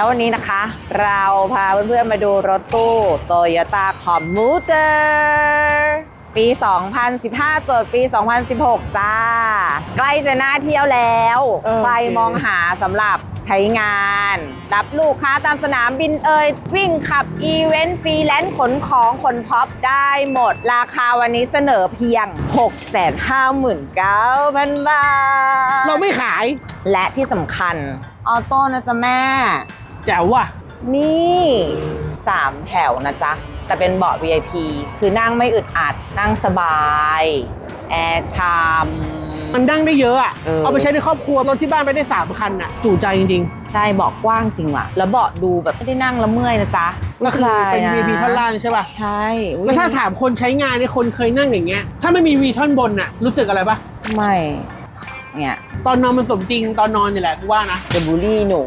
แล้ววันนี้นะคะ เราพาเพื่อนๆมาดูรถตู้ Toyota Commuter ปี 2015 โจทย์ปี 2016 จ้า ใกล้จะน่าเที่ยวแล้วเออใครโอเคมองหาสำหรับใช้งาน รับลูกค้าตามสนามบินเอ่ยวิ่งขับอีเวนต์ฟรีแลนซ์ขนของขนพ็อปได้หมด ราคาวันนี้เสนอเพียง 659,000 บาท เราไม่ขายและที่สำคัญ ออโต้นะจ๊ะแม่ แจ๋วว่ะ นี่ 3 แถวนะจ๊ะ แต่เป็นเบาะ VIP คือนั่งไม่อึดอัด นั่งสบาย แอร์ชาม มันดั้งได้เยอะอะ เออ เอาไปใช้ในครอบครัวรถที่บ้านไปได้สามคันอะ จู่ใจจริงใช่เบาะกว้างจริงว่ะ แล้วเบาะดูแบบไม่ได้นั่งแล้วเมื่อยนะจ๊ะๆก็คือเป็น สบายะ VIP ท่อนล่างใช่ป่ะ ใช่อุ๊ยแล้วถ้าถามคนใช้งานเนี่ยคนเคยนั่งอย่างเงี้ย ถ้าไม่มีวีท่อนบนอะ รู้สึกอะไรปะไม่ เนี่ยตอนนอนมันสมจริงตอนนอนนี่แหละกูว่านะ จะบูลลี่หนู